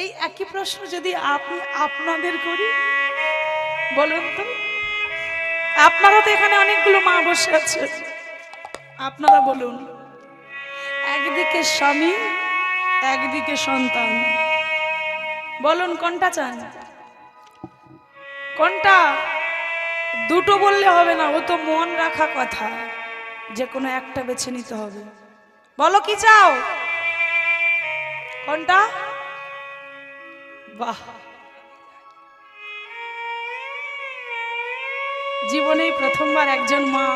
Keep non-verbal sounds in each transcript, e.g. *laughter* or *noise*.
এই একই প্রশ্ন যদি আপনি আপনাদের করি, বলুন তো। আপনারা তো এখানে অনেকগুলো মা বসে আছে। আপনারা বলুন, একদিকে স্বামী, একদিকে সন্তান। বলুন, কোনটা চান? কোনটা? দুটো বললে হবে না, ও তো মন রাখা কথা। যে কোনো একটা বেছে নিতে হবে। বলো কি চাও? কোনটা? বাহ। জীবনে প্রথমবার একজন মা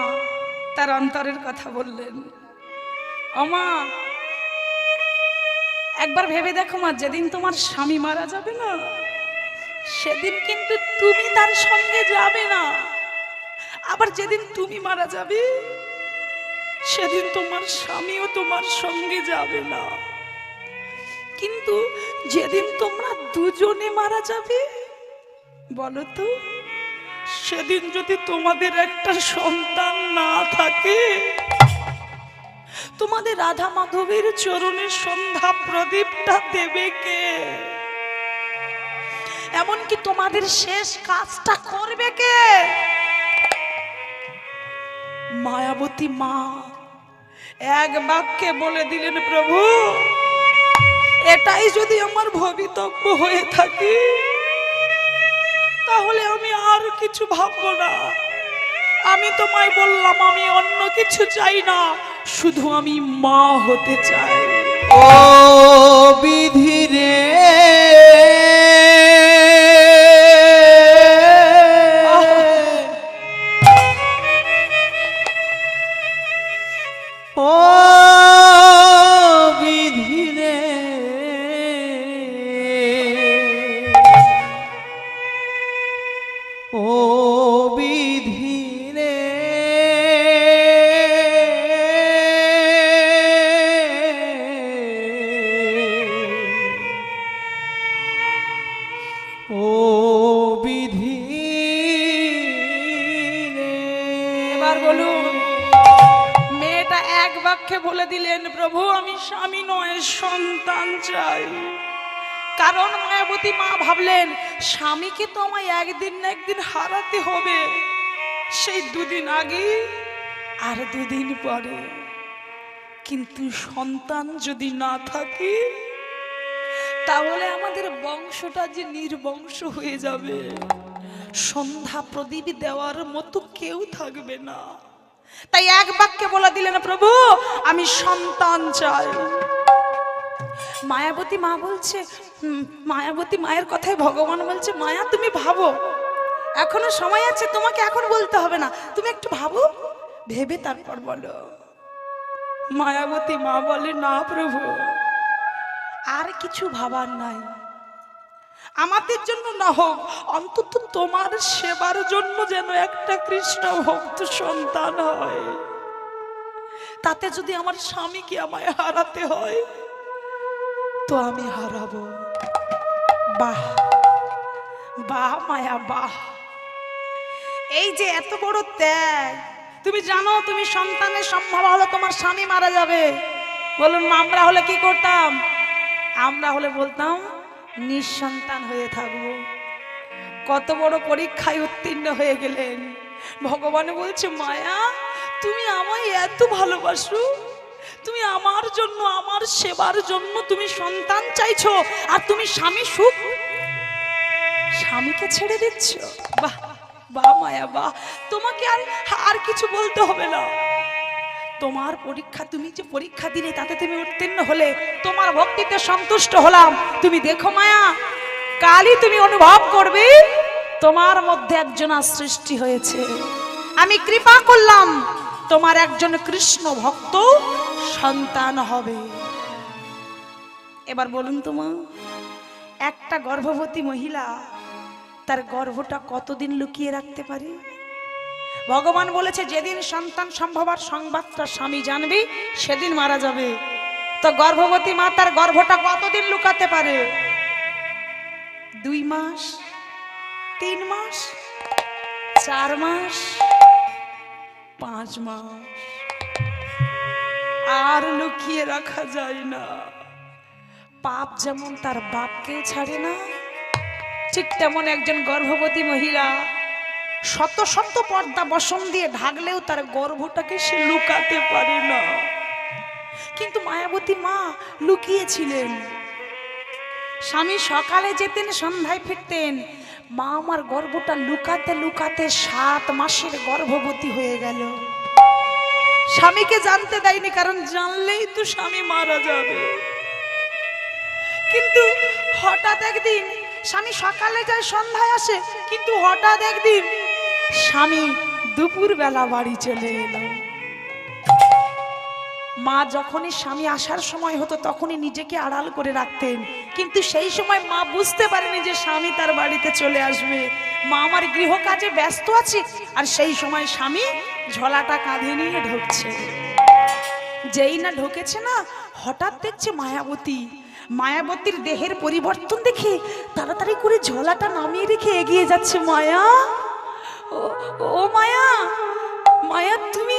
তার অন্তরের কথা বললেন। অমা একবার ভেবে দেখো মা, যেদিন তোমার স্বামী মারা যাবে না, সেদিন কিন্তু তুমি তার সঙ্গে যাবে না। আবার যেদিন তুমি মারা যাবে, সেদিন তোমার স্বামীও তোমার সঙ্গে যাবে না। কিন্তু যেদিন তোমরা দুজনে মারা যাবে, বলো তো, সেদিন যদি তোমাদের একটা সন্তান না থাকে, তোমাদের রাধা মাধবের চরণের সন্ধ্যা প্রদীপটা দেবে কে? এমনকি তোমাদের শেষ কাজটা করবে কে? মায়াবতী মা, এক বাক্যে বলে দিলেন, প্রভু এটাই যদি আমার ভবিতব্য হয়ে থাকে, তাহলে আমি আর কিছু ভাবব না। আমি তোমায় বললাম, আমি অন্য কিছু চাই না, শুধু আমি মা হতে চাই। ও বিধিরে দুদিন পরে? কিন্তু সন্তান যদি না থাকে, তাহলে আমাদের বংশটা যে নির্বংশ হয়ে যাবে। সন্ধ্যা প্রদীপ দেওয়ার মতো কেউ থাকবে না। তাই এক বাক্যে বলে দিলেন, প্রভু, আমি সন্তান চাই। মায়াবতী মা বলছে মায়াবতী মায়ের কথায় ভগবান বলছে, মায়া, তুমি ভাবো। এখনও সময় আছে, তোমাকে এখন বলতে হবে না। তুমি একটু ভাবো। ভেবে তারপর বলো, মায়াবতী মা বলে, না প্রভু, আর কিছু ভাবার নাই। আমাদের জন্য না হোক, অন্তত তোমার সেবার জন্য যেন একটা কৃষ্ণ ভক্ত সন্তান হয়। তাতে যদি আমার স্বামীকে আমায় হারাতে হয়, তো আমি হারাবো। বাহ বাহ মায়া, বাহ। এই যে এত বড় ত্যাগ তুমি জানো, তুমি সন্তানের সম্ভব হলো তোমার স্বামী মারা যাবে। বলুন আমরা হলে কি করতাম? আমরা হলে বলতাম, নিঃসন্তান হয়ে থাকব। কত বড় পরীক্ষায় উত্তীর্ণ হয়ে গেলেন। ভগবান বলছে, মায়া, তুমি আমায় এত ভালোবাসো। তুমি আমার জন্য, আমার সেবার জন্য তুমি সন্তান চাইছো, আর তুমি স্বামী সুখ স্বামীকে ছেড়ে দিচ্ছ? বাহ! বাহ মায়া বা, তোমাকে আর আর কিছু বলতে হবে না। তোমার পরীক্ষা, তুমি যে পরীক্ষা দিলে তাতে তুমি উত্তীর্ণ হলে, তোমার ভক্তিতে সন্তুষ্ট হলাম। তুমি দেখো মায়া, কালই তুমি অনুভব করবে, তোমার মধ্যে একজন সৃষ্টি হয়েছে। আমি কৃপা করলাম, তোমার একজন কৃষ্ণ ভক্ত সন্তান হবে। এবার বলুন তোমা একটা গর্ভবতী মহিলা তার গর্ভটা কতদিন লুকিয়ে রাখতে পারি? ভগবান বলেছে, যেদিন সন্তান সম্ভবার সংবাদটা স্বামী জানবে, সেদিন মারা যাবে। তো গর্ভবতী মা তার গর্ভটা কতদিন লুকাতে পারে? দুই মাস, তিন মাস, চার মাস, পাঁচ মাস। আর লুকিয়ে রাখা যায় না। পাপ যেমন তার বাপকেও ছাড়ে না ঠিক তেমন একজন গর্ভবতী মহিলা। শত শত পর্দা বসন দিয়ে ঢাকলেও তার গর্ভটাকে সে লুকাতে পারে না। কিন্তু মায়াবতী মা লুকিয়েছিলেন। স্বামী সকালে যেতেন, সন্ধ্যায় ফিরতেন। মা আমার গর্ভটা লুকাতে লুকাতে সাত মাসের গর্ভবতী হয়ে গেল। স্বামীকে জানতে দেয়নি, কারণ জানলেই তো স্বামী মারা যাবে। কিন্তু হঠাৎ একদিন স্বামী সকালে যায়, সন্ধ্যায় আসে, কিন্তু হঠাৎ একদিন স্বামী দুপুর বেলা বাড়ি চলে এলো। মা যখনই স্বামী আসার সময় হতো তখনই নিজেকে আড়াল করে রাখতেন। কিন্তু সেই সময় মা বুঝতে পারেনি যে স্বামী তার বাড়িতে চলে আসবে। মা আমার গৃহ কাজে ব্যস্ত আছে, আর সেই সময় স্বামী ঝোলাটা কাঁধে নিয়ে ঢুকছে। যেই না ঢুকেছে না, হঠাৎ দেখছে মায়াবতী মায়াবতীর দেহের পরিবর্তন দেখে তাড়াতাড়ি করে ঝোলাটা নামিয়ে রেখে এগিয়ে যাচ্ছে মায়া। ও মায়া মায়া, তুমি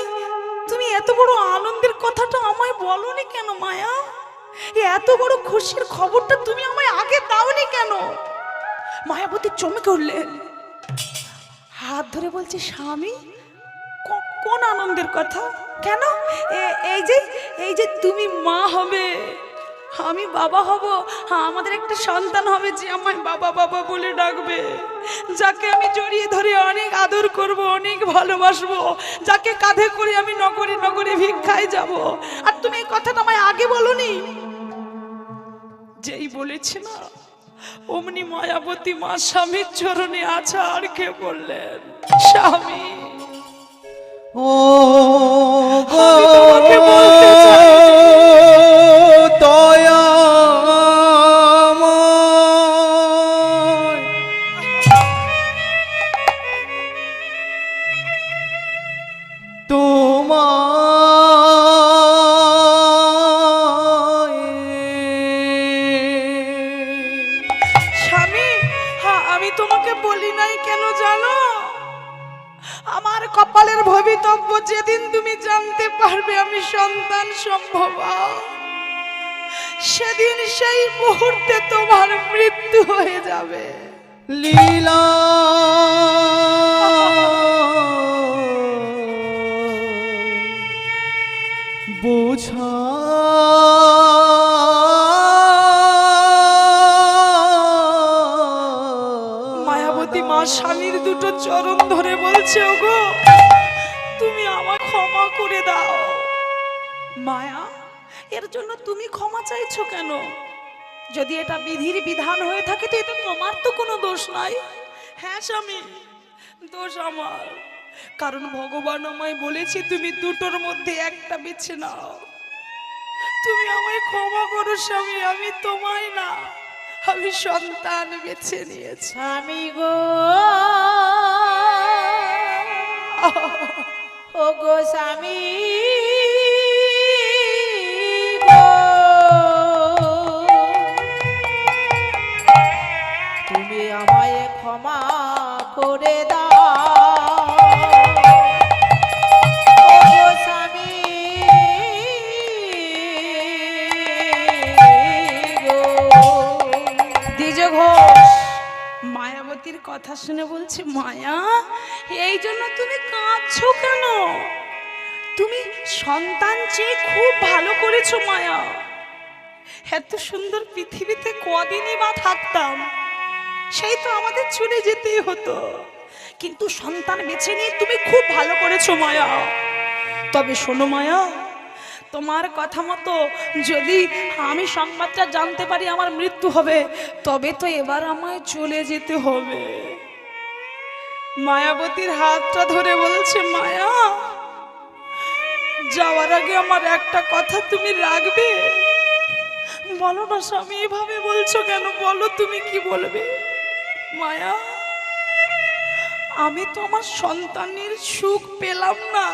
তুমি এত বড় আনন্দের কথাটা আমায় বলনি কেন মায়া? এত বড় খুশির খবরটা তুমি আমায় আগে দাওনি কেন? মায়াবতী চমকে উঠলেন হাত ধরে বলছে, স্বামী কোন আনন্দের কথা? কেন? এই যে এই যে তুমি মা হবে আমি বাবা হব। হ্যাঁ আমাদের একটা সন্তান হবে যে আমায় বাবা বাবা বলে ডাকবে। যাকে আমি জড়িয়ে ধরে অনেক আদর করব অনেক ভালোবাসবো। যাকে কাঁধে করে আমি নগরে নগরে ভিক্ষায় যাব। আর তুমি এই কথাটা আমায় আগে বলনি? যেই বলেছে না অমনি মায়াবতী মা স্বামীর চরণে আছাড় কে বললেন স্বামী ও বলতে চাই। কপালের ভবিতব্য যেদিন তুমি জানতে পারবে আমি সন্তান সম্ভব। সেদিন সেই মুহূর্তে তোমার মৃত্যু হয়ে যাবে। লীলা। বোঝা। মায়াবতী মা স্বামীর দুটো চরণ ধরে বলছে ওগো মায়া এর জন্য তুমি ক্ষমা চাইছো কেন? যদি এটা বিধির বিধান হয়ে থাকে তো এটা তোমার তো কোনো দোষ নাই। হ্যাঁ স্বামী দোষ আমার। কারণ ভগবান আমায় বলেছে তুমি দুটোর মধ্যে একটা বেছে নাও। তুমি আমায় ক্ষমা করো স্বামী আমি তোমায় না আমি সন্তান বেছে নিয়েছি। স্বামী গো। *laughs* ও গো স্বামী। ক্ষমা করে দাও। স্বামী দ্বিজ ঘোষ মায়াবতীর কথা শুনে বলছে মায়া এই জন্য তুমি কাঁদছো কেন? তুমি সন্তান চেয়ে খুব ভালো করেছ মায়া। এত সুন্দর পৃথিবীতে কদিনই বা থাকতাম। সেই তো আমাদের চলে যেতেই হতো। কিন্তু সন্তান বেছে নিয়ে তুমি খুব ভালো করেছ, মায়া। তবে শোনো, মায়া, তোমার কথা মতো যদি আমি সংবাদটা জানতে পারি আমার মৃত্যু হবে, তবে তো এবার আমায় চলে যেতে হবে। মায়াবতীর হাতটা ধরে বলছে, মায়া, যাওয়ার আগে আমার একটা কথা তুমি রাখবে? বলো না, স্বামী, এভাবে বলছো কেন? বলো তুমি কি বলবে? মায়া, আমি তো আমার সন্তানের সুখ পেলাম না।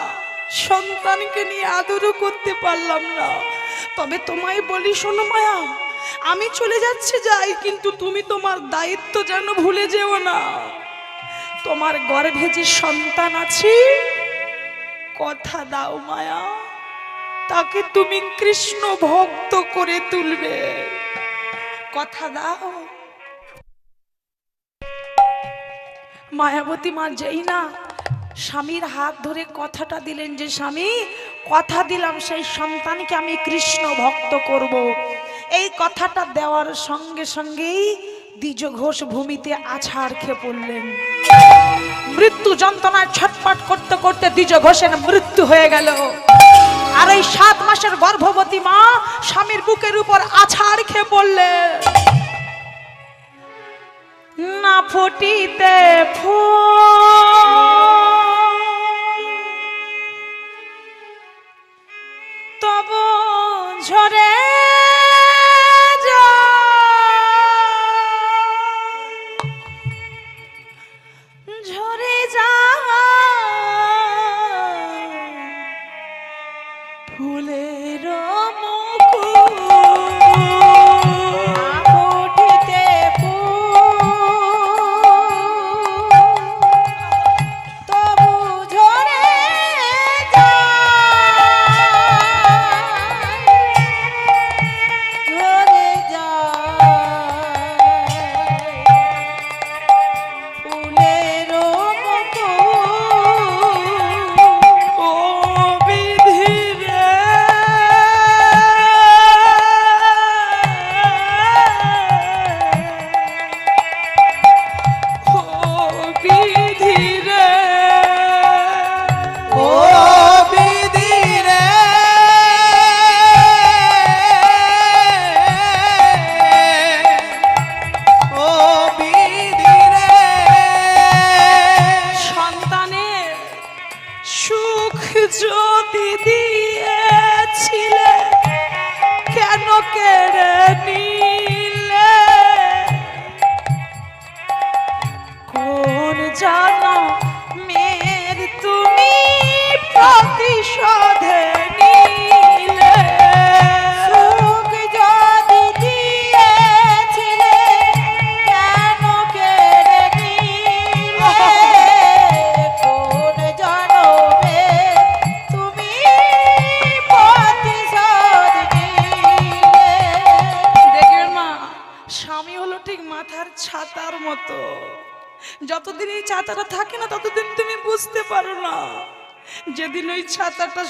সন্তানকে নিয়ে আদরও করতে পারলাম না। তবে তোমায় বলি, শোনো মায়া, আমি চলে যাচ্ছি যাই, কিন্তু তুমি তোমার দায়িত্ব যেন ভুলে যেও না। তোমার গর্ভে যে সন্তান আছে, কথা দাও মায়া, তাকে তুমি কৃষ্ণ ভক্ত করে তুলবে। কথা দাও। মায়াবতী মা যেই না স্বামীর হাত ধরে কথাটা দিলেন যে, স্বামী, কথা দিলাম সেই সন্তানকে আমি কৃষ্ণ ভক্ত করব। এই কথাটা দেওয়ার সঙ্গে সঙ্গেই দ্বিজ ঘোষ ভূমিতে আছাড় খেয়ে পড়লেন। মৃত্যু যন্ত্রণায় ছটপট করতে করতে দ্বিজ ঘোষের মৃত্যু হয়ে গেল। আর এই সাত মাসের গর্ভবতী মা স্বামীর বুকের উপর আছাড় খেয়ে পড়লেন। না ফুটিতে ফুল। তব ঝরে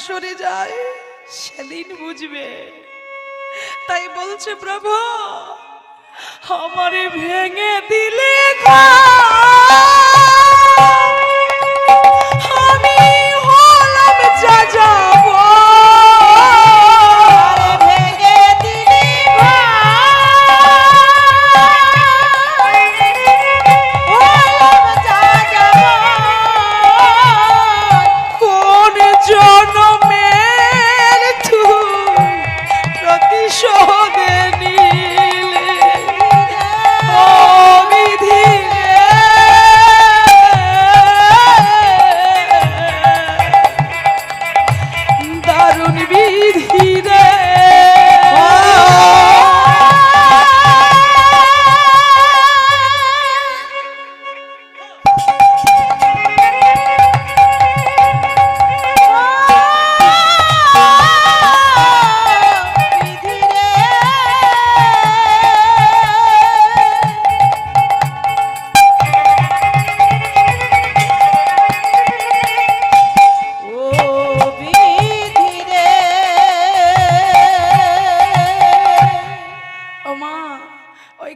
সরে যায় সেদিন বুঝবে। তাই বলছে প্রভু আমারে ভেঙে দিলে ঘর,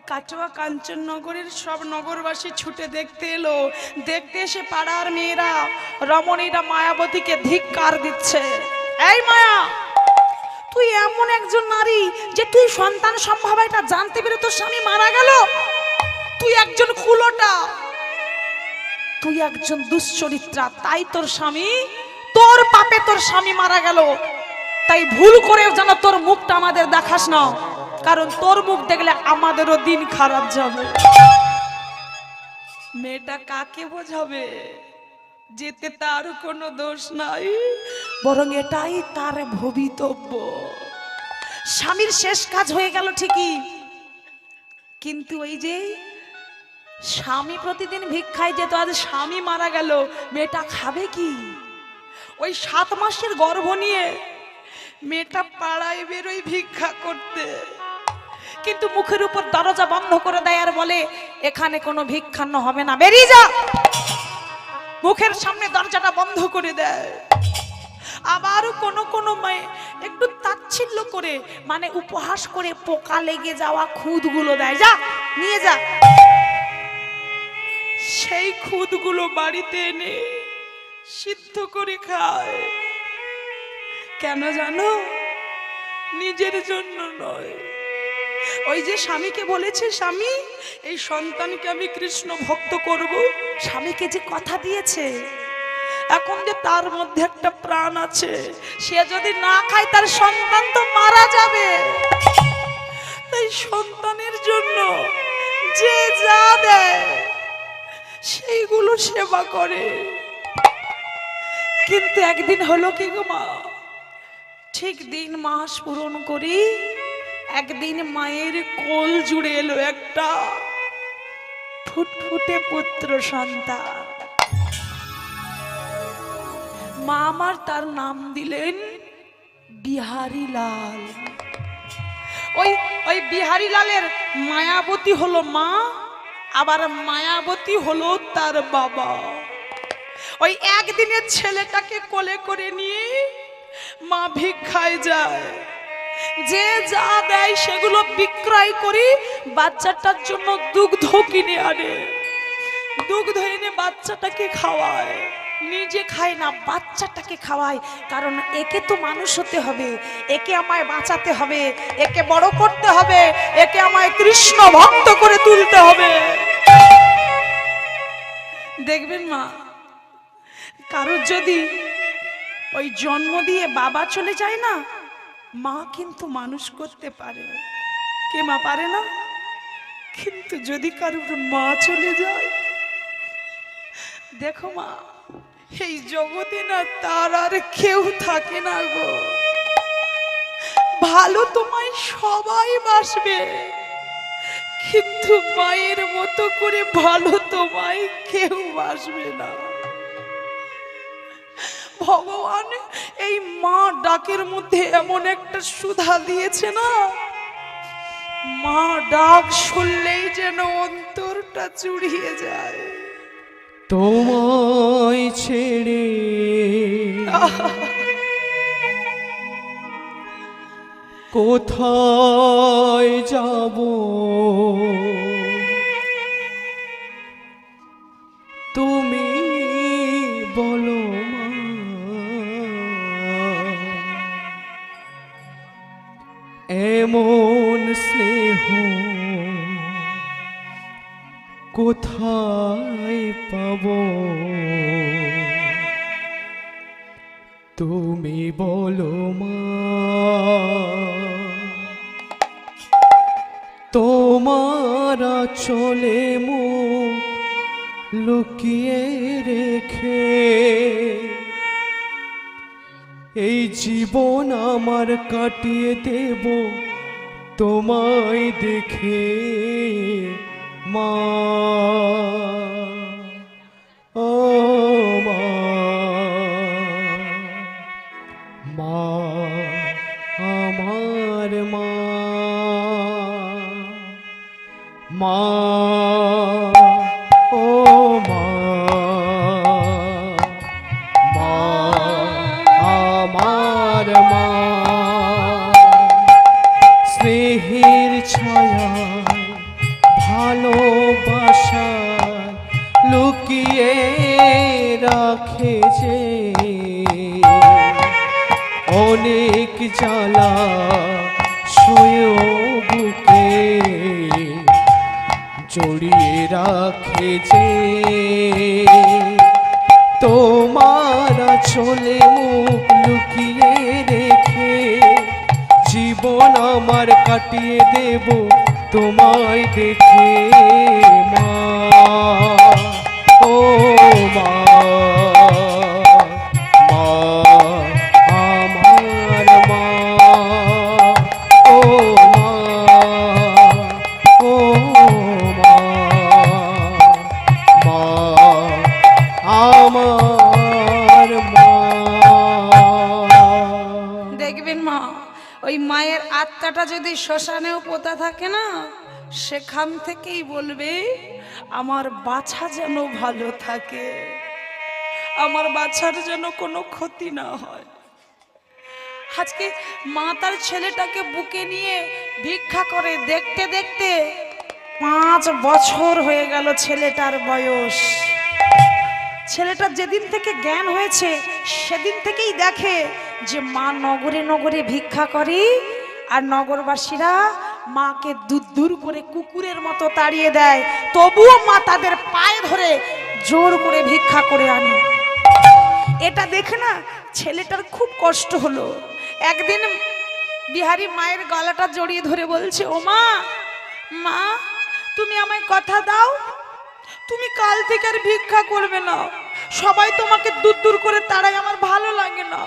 কাটোয়া কাঞ্চননগরের সব নগরবাসী ছুটে দেখতে এলো। দেখতে এসে পাড়ার মেয়েরা রমণীরা মায়াবতীকে ধিক্কার দিচ্ছে। এই মায়া, তুই এমন একজন নারী যে তুই সন্তান সম্ভব এটা জানতে পেরে তোর স্বামী মারা গেল? তুই একজন কুলোটা, তুই একজন দুশ্চরিত্রা, তাই তোর স্বামী, তোর পাপে তোর স্বামী মারা গেল। তাই ভুল করে যেন তোর মুখটা আমাদের দেখাস না। কারণ তোর মুখ দেখলে আমাদেরও দিন খারাপ যাবে। মেয়েটা কাকে বোঝাবে? যেতে তার কোনো দোষ নাই, বরং এটাই তার ভবিতব্য। স্বামীর শেষ কাজ হয়ে গেল ঠিকই, কিন্তু ওই যে স্বামী প্রতিদিন ভিক্ষায় যেত, আজ স্বামী মারা গেল, মেয়েটা খাবে কি? ওই সাত মাসের গর্ভ নিয়ে মেয়েটা পাড়ায় বেরোয় ভিক্ষা করতে। কিন্তু মুখের উপর দরজা বন্ধ করে দেয় আর বলে, এখানে কোনো ভিক্ষান্ন হবে না, বেরিয়ে যা। মুখের সামনে দরজাটা বন্ধ করে দেয়। আবারও কোনো কোনো মেয়ে একটু তাচ্ছিল্য করে মানে উপহাস করে পোকা লেগে যাওয়া খুদগুলো দেয়। যা, নিয়ে যা। সেই খুদগুলো বাড়িতে এনে সিদ্ধ করে খায়। কেন জানো? নিজের জন্য নয়। ওই যে স্বামীকে বলেছে, স্বামী, এই সন্তানকে আমি কৃষ্ণ ভক্ত করব। স্বামীকে যে কথা দিয়েছে, এখন যে তার মধ্যে একটা প্রাণ আছে, সে যদি না খায়, তার সন্তান তো মারা যাবে। তাই সন্তানের জন্য যে যা দেয়, সেইগুলো সেবা করে। কিন্তু একদিন হলো কি গো মা? ঠিক দিন মাস পূরণ করি একদিন মায়ের কোল জুড়ে এলো একটা ফুটফুটে পুত্র সন্তান। মা আমার তার নাম দিলেন বিহারী লাল ওই ওই বিহারী লালের মায়াবতী হলো মা, আবার মায়াবতী হলো তার বাবা। ওই একদিনের ছেলেটাকে কোলে করে নিয়ে মা ভিক্ষায় যায়। যে যা দেয় সেগুলো বিক্রয় করি, বাচ্চাটার জন্য দুগ্ধ কিনে আনে। দুগ্ধ এনে বাচ্চাটাকে খাওয়ায়। নিজে খায় না, বাচ্চাটাকে খাওয়ায়। কারণ একে তো মানুষ হতে হবে, একে আমায় বাঁচাতে হবে, একে বড় করতে হবে, একে আমায় কৃষ্ণ ভক্ত করে তুলতে হবে। দেখবেন মা, কারোর যদি ওই জন্ম দিয়ে বাবা চলে যায় না মা কিন্তু মানুষ করতে পারে। কে মা পারে না? কিন্তু যদি কারোর মা চলে যায়, দেখো মা, এই জগতে না তার আর কেউ থাকে না গো। ভালো তোমায় সবাই বাসবে, কিন্তু মায়ের মতো করে ভালো তোমায় কেউ বাসবে না। ভগবান এই মা ডাকের মধ্যে এমন একটা সুধা দিয়েছে না? মা ডাক শুনলেই যেন অন্তরটা চুড়িয়ে যায়। তোমায় ছেড়ে *laughs* কোথায় যাব? পাব। তুমি বলো মা, তোমার চলে মুখ লুকিয়ে রেখে এই জীবন আমার কাটিয়ে দেব তোমায় দেখে মা। মা মা পোতা থাকে না, সেখান থেকেই বলবে, আমার বাছা যেন ভালো থাকে, আমার বাছার যেন কোনো ক্ষতি না হয়। আজকে মা তার ছেলেটাকে বুকে নিয়ে ভিক্ষা করে দেখতে দেখতে পাঁচ বছর হয়ে গেল ছেলেটার বয়স। ছেলেটার যেদিন থেকে জ্ঞান হয়েছে, সেদিন থেকেই দেখে যে মা নগরে নগরে ভিক্ষা করে, আর নগরবাসীরা মাকে দূর দূর করে কুকুরের মতো তাড়িয়ে দেয়। তবুও মা তাদের পায়ে ধরে জোর করে ভিক্ষা করে আনে। এটা দেখে না ছেলেটার খুব কষ্ট হলো। একদিন বিহারি মায়ের গলাটা জড়িয়ে ধরে বলছে, ও মা মা, তুমি আমায় কথা দাও। তুমি কাল থেকে আর ভিক্ষা করবে না। সবাই তোমাকে দূর দূর করে তাড়াই আমার ভালো লাগে না।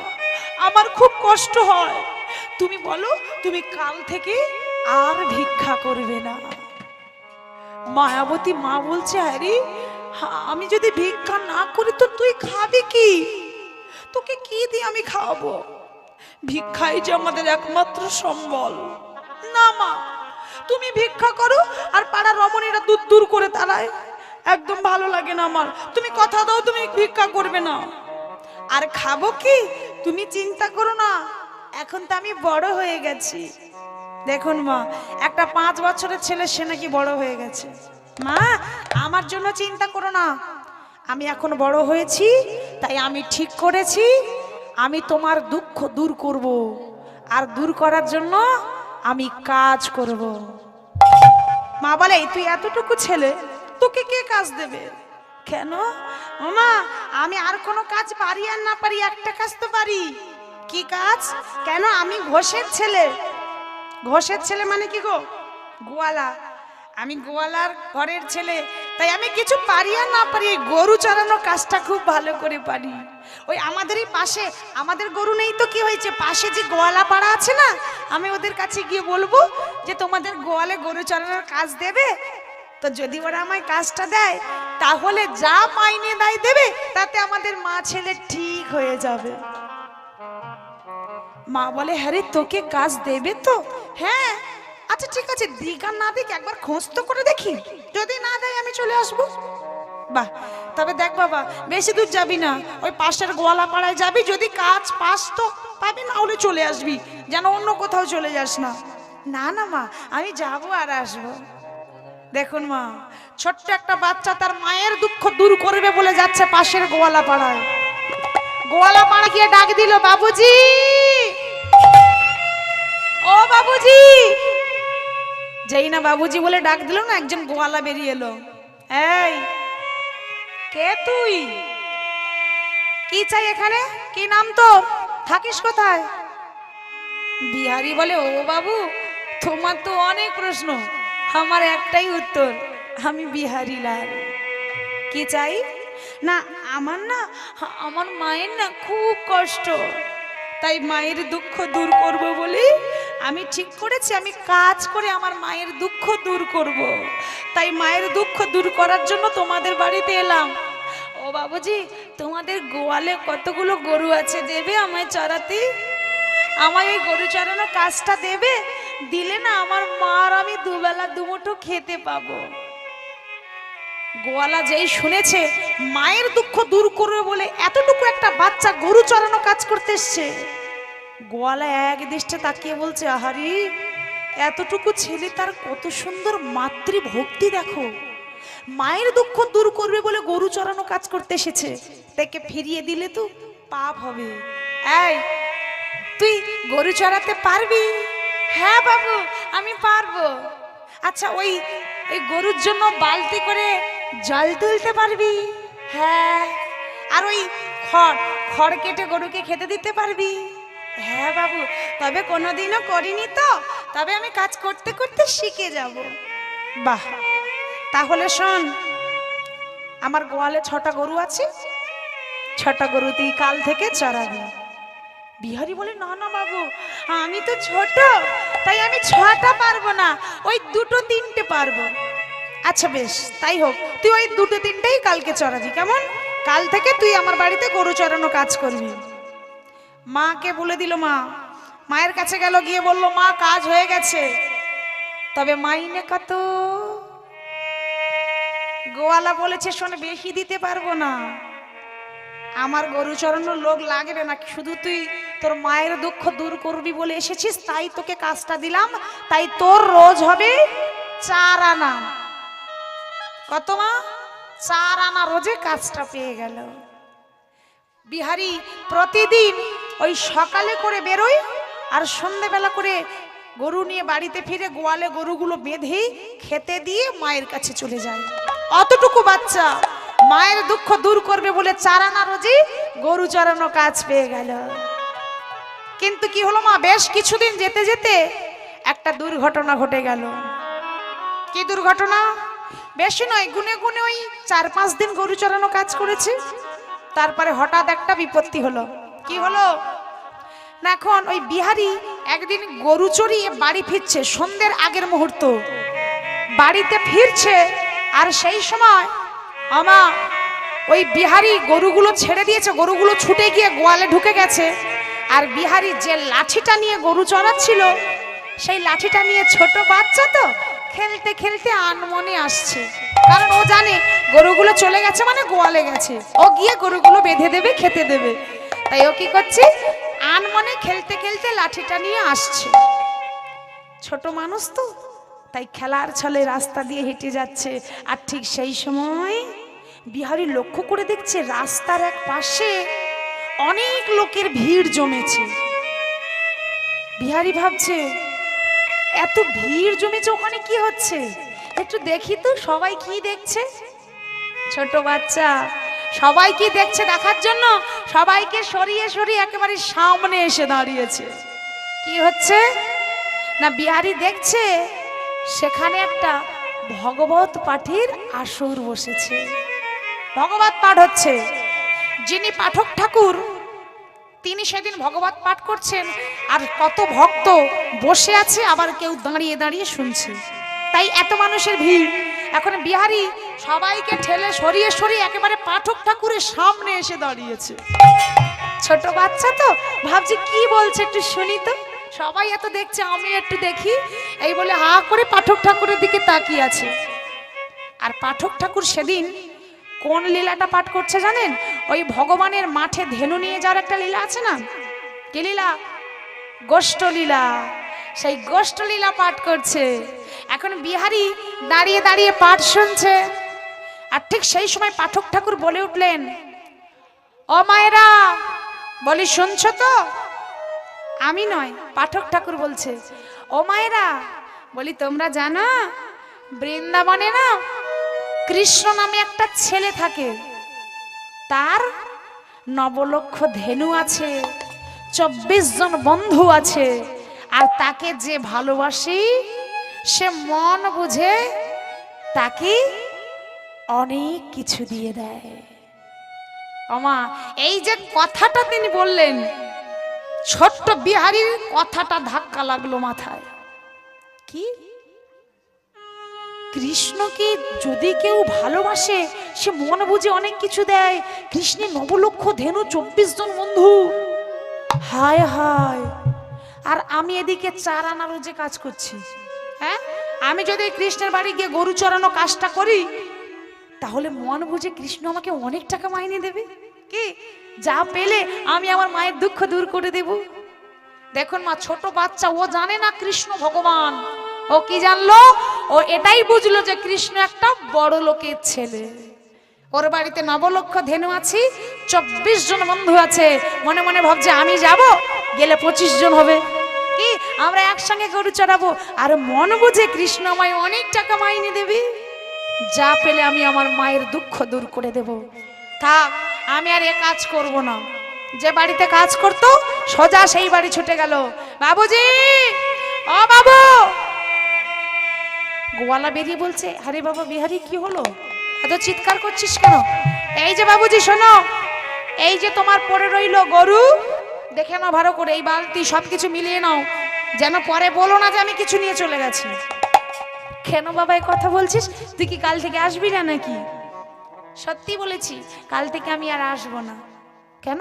আমার খুব কষ্ট হয়। তুমি বলো, তুমি কাল থেকে আর ভিক্ষা করবে না। মায়াবতী মা বলছে, আরে আমি যদি ভিক্ষা না করি তো তুই খাবি কি? তোকে কি দিয়ে আমি খাওয়াবো? ভিক্ষাই যে আমাদের একমাত্র সম্বল। না মা, তুমি ভিক্ষা করো আর পাড়া রমণীরা দূর দূর করে তারায় একদম ভালো লাগে না আমার। তুমি কথা দাও, তুমি ভিক্ষা করবে না। আর খাব কি? তুমি চিন্তা করো না। এখন তো আমি বড় হয়ে গেছি। দেখুন মা, একটা পাঁচ বছরের ছেলে, সে নাকি বড় হয়ে গেছে। মা, আমার জন্য চিন্তা করো না। আমি এখন বড় হয়েছি, তাই আমি ঠিক করেছি। আমি তোমার দুঃখ দূর করব, আর দূর করার জন্য আমি কাজ করব। মা বলে, "এই তুই এতটুকু ছেলে, তোকে কে কাজ দেবে? কেন? মা, আমি আর কোনো কাজ পারি আর না পারি, একটা কাজ তো পারি। কি কাজ? কেন? আমি ঘোষের ছেলে। ঘোষের ছেলে মানে কি গো? গোয়ালা। আমি গোয়ালার ঘরের ছেলে, তাই আমি কিছু পারি আর না পারি, গরু চড়ানো কাজটা খুব ভালো করে পারি। ওই আমাদেরই পাশে, আমাদের গরু নেই তো কি হয়েছে? পাশে যে গোয়ালা পাড়া আছে না, আমি ওদের কাছে গিয়ে বলব যে তোমাদের গোয়ালে গরু চড়ানোর কাজ দেবে? তো যদি ওরা আমায় কাজটা দেয়, তাহলে যা মাইনে দেয় দেবে, তাতে আমাদের মা ছেলে ঠিক হয়ে যাবে। মা বলে হ্যাঁ তোকে কাজ দেবে তো? হ্যাঁ আচ্ছা ঠিক আছে, দিক না দিক একবার খোঁজ তো করে দেখি। যদি না দেয় আমি চলে আসব। বাহ, তবে দেখ বাবা, বেশি দূর যাবি না। ওই পাশের গোয়ালা পাড়ায় যাবি, যদি কাজ পাস তো পাবি, না হলে চলে আসবি। যেন অন্য কোথাও চলে যাস না। না না মা, আমি যাব আর আসব। দেখুন মা, ছোট্ট একটা বাচ্চা তার মায়ের দুঃখ দূর করবে বলে যাচ্ছে পাশের গোয়ালা পাড়ায় গোয়ালা পাড়া গিয়ে ডাক দিল, বাবুজি! ও বাবুজি। যেই না বাবুজি বলে ডাক দিল না, একজন গোয়ালা বেরিয়ে এলো। এই, কে তুই? কি চাই এখানে? কি নাম তোর? থাকিস কোথায়? বিহারি বলে, ও বাবু, তোমার তো অনেক প্রশ্ন। আমার একটাই উত্তর, আমি বিহারি লাল। কি চাই? না, আমার না, আমার মায়ের না খুব কষ্ট। তাই মায়ের দুঃখ দূর করব বলে আমি ঠিক করেছি, আমি কাজ করে আমার মায়ের দুঃখ দূর করব। তাই মায়ের দুঃখ দূর করার জন্য তোমাদের বাড়িতে এলাম। ও বাবুজি, তোমাদের গোয়ালে কতগুলো গরু আছে? দেবে আমায় চড়াতে? আমায় ওই গরু চড়ানো কাজটা দেবে? দিলে না আমার মার আমি দুবেলা দুমুঠো খেতে পাবো। গোয়ালা যেই শুনেছে, মায়ের দুঃখ দূর করবে বলে এতটুকু একটা বাচ্চা গরু চড়ানো কাজ করতে এসছে। গোয়ালা এক দৃষ্টে তাকিয়ে বলছে, আহারি, এতটুকু ছেলে তার কত সুন্দর মাতৃভক্তি দেখো। মায়ের দুঃখ দূর করবে বলে গরু চড়ানো কাজ করতে এসেছে। তাকে ফিরিয়ে দিলে তো পাপ হবে। এই, তুই গরু চড়াতে পারবি? হ্যাঁ বাবু, আমি পারব। আচ্ছা ওই ওই গরুর জন্য বালতি করে জল তুলতে পারবি? হ্যাঁ আর ওই খড় খড় কেটে গরুকে খেতে দিতে পারবি? হ্যাঁ বাবু, তবে কোনোদিনও করিনি তো। তবে আমি কাজ করতে করতে শিখে যাব। বাহ, তাহলে শোন, আমার গোয়ালে ছটা গরু আছে। ছটা গরু তুই কাল থেকে চড়াবি। বিহারি বলে, না না বাবু, আমি তো ছোট, তাই আমি ছটা পারব না, ওই দুটো তিনটে পারব। আচ্ছা বেশ, তাই হোক, তুই ওই দুটো তিনটেই কালকে চড়াবি, কেমন? কাল থেকে তুই আমার বাড়িতে গরু চড়ানো কাজ করবি। মাকে বলে দিল মা। মায়ের কাছে গেল, গিয়ে বলল, মা, কাজ হয়ে গেছে। তবে মাইনে কত। গোয়ালা বলেছে, শোনে, বেশি দিতে পারব না। আমার গরু চড়ানোর লোক লাগবে না। শুধু তুই তোর মায়ের দুঃখ দূর করবি বলে এসেছিস, তাই তোকে কাজটা দিলাম। তাই তোর রোজ হবে চার আনা। কত মা? চার আনা রোজে কাজটা পেয়ে গেল। বিহারি প্রতিদিন ওই সকালে করে বেরোই আর সন্ধেবেলা করে গরু নিয়ে বাড়িতে ফিরে গোয়ালে গরুগুলো বেঁধে খেতে দিয়ে মায়ের কাছে চলে যায়। অতটুকু বাচ্চা, মায়ের দুঃখ দূর করবে বলে চারানা রোজি গরু চড়ানো কাজ পেয়ে গেল। কিন্তু কি হলো মা, বেশ কিছুদিন যেতে যেতে একটা দুর্ঘটনা ঘটে গেল। কি দুর্ঘটনা? বেশি নয়, গুনে গুনে ওই চার পাঁচ দিন গরু চড়ানো কাজ করেছে। তারপরে হঠাৎ একটা বিপত্তি হলো। কি হলো? না, এখন ওই বিহারি একদিন গরু চড়িয়ে বাড়ি ফিরছে সন্ধ্যের আগের মুহূর্ত। বাড়িতে ফিরছে আর সেই সময় আমা, ওই বিহারি গরুগুলো ছেড়ে দিয়েছে, গরুগুলো ছুটে গিয়ে গোয়ালে ঢুকে গেছে। আর বিহারি যে লাঠিটা নিয়ে গরু চড়াচ্ছিল, সেই লাঠিটা নিয়ে ছোট বাচ্চা তো খেলতে খেলতে আনমনে আসছে। কারণ ও জানে গরুগুলো চলে গেছে মানে গোয়ালে গেছে। ও গিয়ে গরুগুলো বেঁধে দেবে, খেতে দেবে। তাই ও কি করছে? আনমনে খেলতে খেলতে লাঠিটা নিয়ে আসছে। ছোট মানুষ তো, তাই খেলার ছলে রাস্তা দিয়ে হেঁটে যাচ্ছে। আর ঠিক সেই সময় বিহারি লক্ষ্য করে দেখছে রাস্তার এক পাশে অনেক লোকের ভিড় জমেছে। বিহারি ভাবছে, এত ভিড় জমেছে, ওখানে কি হচ্ছে? একটু দেখি তো, সবাই কি দেখছে? ছোট বাচ্চা সবাই কি দেখছে দেখার জন্য, সবাইকে সরিয়ে সরিয়ে একেবারে সামনে এসে দাঁড়িয়েছে। কি হচ্ছে? না, বিহারি দেখছে সেখানে একটা ভগবত পাঠের আসর বসেছে। ভগবত পাঠ হচ্ছে। যিনি পাঠক ঠাকুর, তিনি সেদিন ভগবত পাঠ করছেন আর কত ভক্ত বসে আছে, আবার কেউ দাঁড়িয়ে দাঁড়িয়ে শুনছে। তাই এত মানুষের ভিড় এখন বিহারি সবাইকে ঠেলে সরিয়ে সরিয়ে একেবারে পাঠক ঠাকুরের সামনে এসে দাঁড়িয়েছে। ছোট বাচ্চা তো, ভাবছি কি বলছে একটু শুনি তো। সবাই এত দেখছে, আমি একটু দেখি। এই বলে হা করে পাঠক ঠাকুরের দিকে তাকিয়ে আছে। আর পাঠক ঠাকুর সেদিন কোন লীলাটা পাঠ করছে জানেন? ওই ভগবানের মাঠে ধেনু নিয়ে যাওয়ার একটা লীলা আছে না? কি লীলা? গোষ্ঠ লীলা সেই গোষ্ঠলীলা পাঠ করছে। এখন বিহারি দাঁড়িয়ে দাঁড়িয়ে পাঠ শুনছে। আর ঠিক সেই সময় পাঠক ঠাকুর বলে উঠলেন, ও মায়েরা, বলি শুনছো তো? আমি নয়, পাঠক ঠাকুর বলছে। ও মায়েরা, বলি তোমরা জানো, বৃন্দাবনে না কৃষ্ণ নামে একটা ছেলে থাকে। তার নবলক্ষ ধেনু আছে, চব্বিশ জন বন্ধু আছে। আর তাকে যে ভালোবাসি, সে মন বুঝে তাকে অনেক কিছু দিয়ে দেয়। আমা এই যে কথাটা তিনি বললেন, ছোট্ট বিহারীর কথাটা ধাক্কা লাগল মাথায়। কি? কৃষ্ণকে যদি কেউ ভালোবাসে, সে মন বুঝে অনেক কিছু দেয়। কৃষ্ণের নবলক্ষ ধেনু চব্বিশ জন বন্ধু। হায় হায় আর আমি এদিকে চার আনা যে কাজ করছি হ্যাঁ? আমি যদি কৃষ্ণের বাড়ি গিয়ে গরু চড়ানো কাজটা করি, তাহলে মন বুঝে কৃষ্ণ আমাকে অনেক টাকা মাইনে দেবে। কি? যা পেলে আমি আমার মায়ের দুঃখ দূর করে দেব। দেখুন মা, ছোট বাচ্চা, ও জানে না কৃষ্ণ ভগবান। ও কি জানলো? ও এটাই বুঝলো যে কৃষ্ণ একটা বড় লোকের ছেলে। ওর বাড়িতে নবলক্ষ ধেনু আছি, চব্বিশ জন বন্ধু আছে। মনে মনে ভাবছে, আমি যাব, গেলে পঁচিশ জন হবে। কি? আমরা একসঙ্গে গরু চড়াবো। আর মন বুঝে কৃষ্ণ আমায় অনেক টাকা মাইনে দেবে। যা পেলে আমি আমার মায়ের দুঃখ দূর করে দেব। থাক, আমি আর এ কাজ করব না। যে বাড়িতে কাজ করতো, সোজা সেই বাড়ি ছুটে গেল। বাবুজি! ও বাবু! গোয়ালা বেরিয়ে বলছে, আরে বাবা, বিহারি, কি হলো? এত চিৎকার করছিস কেন? এই যে বাবুজি, শোনো। এই যে তোমার পড়ে রইল গরু দেখে নাও ভালো করে, এই বালতি সব কিছু মিলিয়ে নাও। যেন পরে বলো না যে আমি কিছু নিয়ে চলে গেছি। কেন বাবা এই কথা বলছিস? তুই কি কাল থেকে আসবি না নাকি? সত্যি বলেছি, কাল থেকে আমি আর আসব না। কেন?